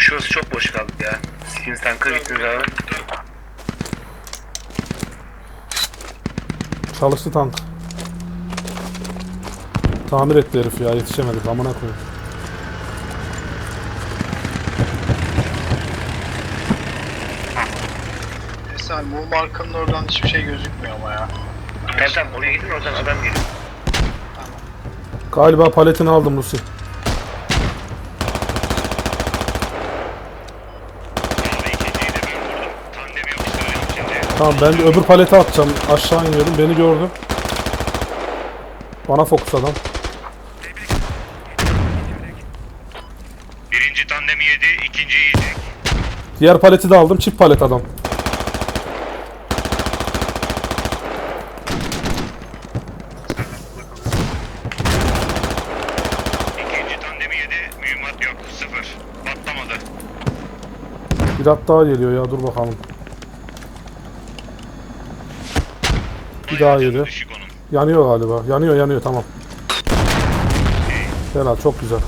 Şurası çok boş kaldı ya. Skins tankı gitti abi. Çalıştı tank. Tamir etti herif ya yetişemedik amına koyayım. Neyse abi bu markanın oradan hiçbir şey gözükmüyor ama ya. Tamam tamam oraya gidin oradan adam geliyor. Galiba paletini aldım Lucy. Abi ikinciyi de ben vurdum. Tandemi yapıştıracağım şimdi. Tamam ben de öbür palete atacağım. Aşağı iniyordum beni gördü. Bana fokus adam. Birinci tandemi yedi, ikinciyi yiyecek. Diğer paleti de aldım. Çift palet adam. İkinci tandemi yedi, mühimmat yok, sıfır. Patlamadı. Bir at daha geliyor ya dur bakalım. Bir daha yedi. canı Düşük onun. Yanıyor galiba. Yanıyor yanıyor tamam. Helal çok güzel.